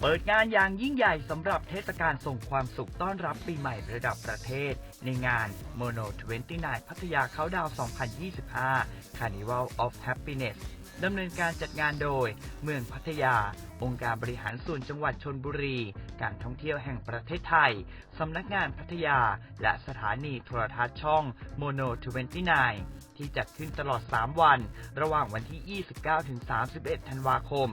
เปิดงานอย่างยิ่งใหญ่สำหรับเทศกาลส่งความสุขต้อนรับปีใหม่ระดับประเทศ ในงาน Mono 29 พัทยาเขาดาว 2025 Carnival of Happiness ดำเนินการจัดงานโดย เมืองพัทยา องค์การบริหารส่วนจังหวัดชนบุรี การท่องเที่ยวแห่งประเทศไทย สำนักงานพัทยา และสถานีโทรทัศน์ช่องโมโน 29 ที่จัดขึ้นตลอด 3 วัน ระหว่างวันที่ 29-31 ธันวาคม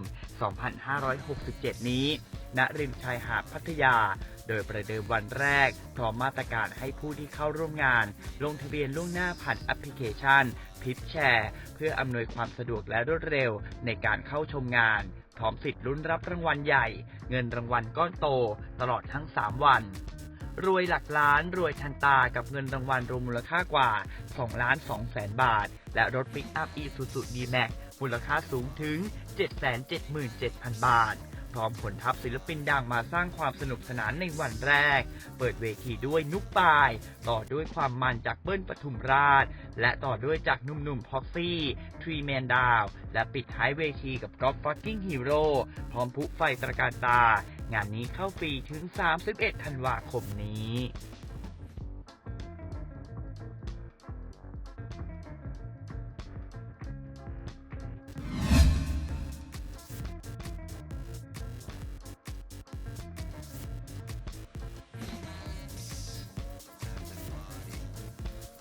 2567 นี้ ณริมชายหาดพัทยา โดยประเดิมวันแรกพร้อมมาตรการให้ผู้ที่เข้าร่วมงาน ลงทะเบียนล่วงหน้าผ่านแอปพลิเคชันพิปแชร์ เพื่ออำนวยความสะดวกและรวดเร็วในการเข้าชมงาน พร้อมสิทธิ์ลุ้นรับรางวัลใหญ่ เงินรางวัลก้อนโต ตลอดทั้ง 3 วันรวยหลักล้าน รวยทันตากับเงินรางวัลรวมมูลค่ากว่า 2 ล้าน2แสนบาท และรถปิกอัพอีซูซูดีแม็กมูลค่าสูงถึง 777,000 บาท พร้อมผลทัพศิลปินดังมาสร้างความสนุกสนานในวันแรก เปิดเวทีด้วยนุกปาย ต่อด้วยความมันจากเบิ้ลปทุมราช และต่อด้วยจากหนุ่มๆพ็อกซี่ ทรีแมนดาว และปิดท้ายเวทีกับกอล์ฟฟักกิ้งฮีโร่พร้อมพุไฟตระการตา งานนี้เข้าฟรีถึง 31 ธันวาคมนี้